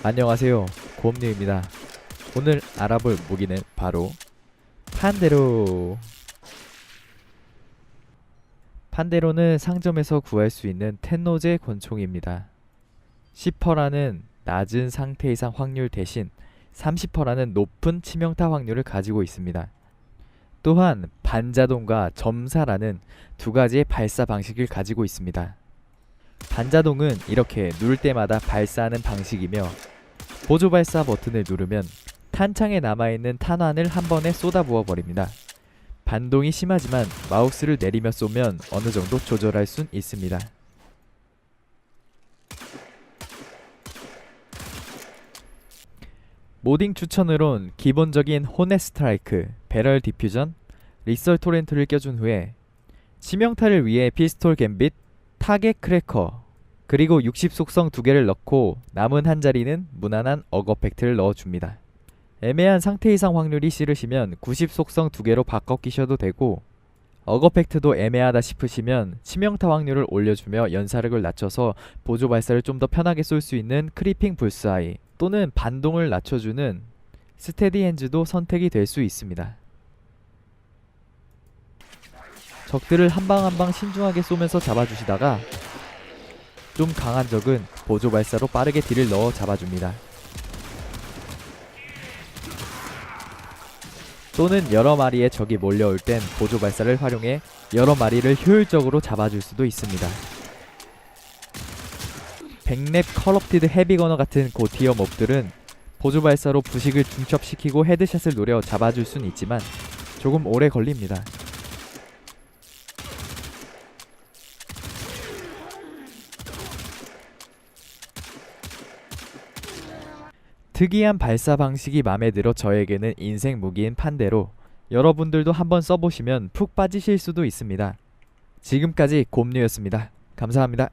안녕하세요. 곰님입니다. 오늘 알아볼 무기는 바로 판데로. 판데로는 상점에서 구할 수 있는 텐노제 권총입니다. 10%라는 낮은 상태 이상 확률 대신 30%라는 높은 치명타 확률을 가지고 있습니다. 또한 반자동과 점사라는 두 가지의 발사 방식을 가지고 있습니다. 반자동은 이렇게 누를 때마다 발사하는 방식이며 보조 발사 버튼을 누르면 탄창에 남아있는 탄환을 한 번에 쏟아부어 버립니다. 반동이 심하지만 마우스를 내리며 쏘면 어느 정도 조절할 순 있습니다. 모딩 추천으론 기본적인 호넷 스트라이크, 배럴 디퓨전, 리설 토렌트를 껴준 후에 치명타를 위해 피스톨 갬빗, 타겟 크래커, 그리고 60 속성 두 개를 넣고 남은 한 자리는 무난한 어거팩트를 넣어줍니다. 애매한 상태 이상 확률이 싫으시면 90 속성 두 개로 바꿔 끼셔도 되고 어거팩트도 애매하다 싶으시면 치명타 확률을 올려주며 연사력을 낮춰서 보조 발사를 좀 더 편하게 쏠 수 있는 크리핑 불스아이 또는 반동을 낮춰주는 스테디 핸즈도 선택이 될 수 있습니다. 적들을 한 방 한 방 신중하게 쏘면서 잡아주시다가 좀 강한 적은 보조 발사로 빠르게 딜을 넣어 잡아줍니다. 또는 여러 마리의 적이 몰려올 땐 보조 발사를 활용해 여러 마리를 효율적으로 잡아줄 수도 있습니다. 백랩 컬업티드 헤비거너 같은 고티어 몹들은 보조 발사로 부식을 중첩시키고 헤드샷을 노려 잡아줄 순 있지만 조금 오래 걸립니다. 특이한 발사 방식이 마음에 들어 저에게는 인생 무기인 판대로 여러분들도 한번 써보시면 푹 빠지실 수도 있습니다. 지금까지 곰뉴였습니다. 감사합니다.